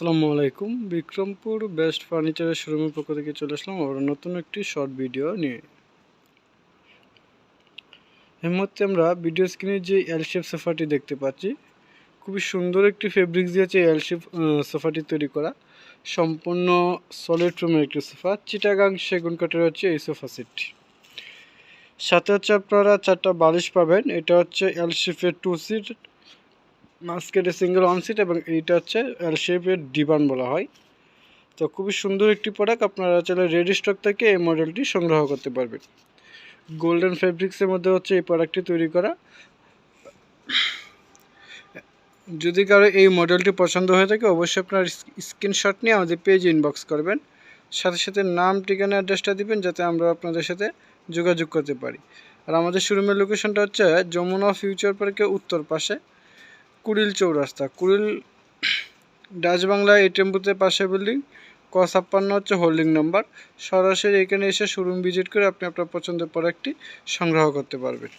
আসসালামু আলাইকুম। বিক্রমপুর বেস্ট ফার্নিচারের শোরুমের পক্ষ থেকে চলে আসলাম আবার নতুন একটি শর্ট ভিডিও নিয়ে। এই মুহূর্তে আমরা ভিডিও স্ক্রিনে যে এল শেপ সোফাটি দেখতে পাচ্ছি, খুবই সুন্দর একটি ফেব্রিক্স দিয়েছে এল শেপ সোফাটি তৈরি করা। সম্পূর্ণ সলিড রুমের একটি সোফা চিটাগাং সেগুন কাঠের হচ্ছে এই সোফা সেটটি সাথে হচ্ছে আপনারা চারটা বালিশ পাবেন, এটা হচ্ছে এল শেপের টু সিট মাস্কেটে সিঙ্গেল ওয়ান সিট এবং এইটা হচ্ছে এল শেপের ডিবান বলা হয়। তো খুবই সুন্দর একটি প্রোডাক্ট আপনারা চাইলে রেডি স্টক থেকে এই মডেলটি সংগ্রহ করতে পারবেন। গোল্ডেন ফেব্রিক্সের মধ্যে হচ্ছে এই প্রোডাক্টটি তৈরি করা। যদি কারও এই মডেলটি পছন্দ হয়ে থাকে, অবশ্যই আপনার স্ক্রিনশট নিয়ে আমাদের পেজ ইনবক্স করবেন। সাথে সাথে নাম, ঠিকানা অ্যাড্রেসটা দিবেন যাতে আমরা আপনাদের সাথে যোগাযোগ করতে পারি। আর আমাদের শোরুমের লোকেশনটা হচ্ছে যমুনা ফিউচার পার্কের উত্তর পাশে। কুড়িল চৌরাস্তা। কুড়িল ডাচ বাংলা এটিএম বুথের পাশে বিল্ডিং ক ছাপ্পান্ন হচ্ছে হোল্ডিং নাম্বার সরাসরি এখানে এসে শোরুম ভিজিট করে আপনি আপনার পছন্দের প্রোডাক্টটি সংগ্রহ করতে পারবেন।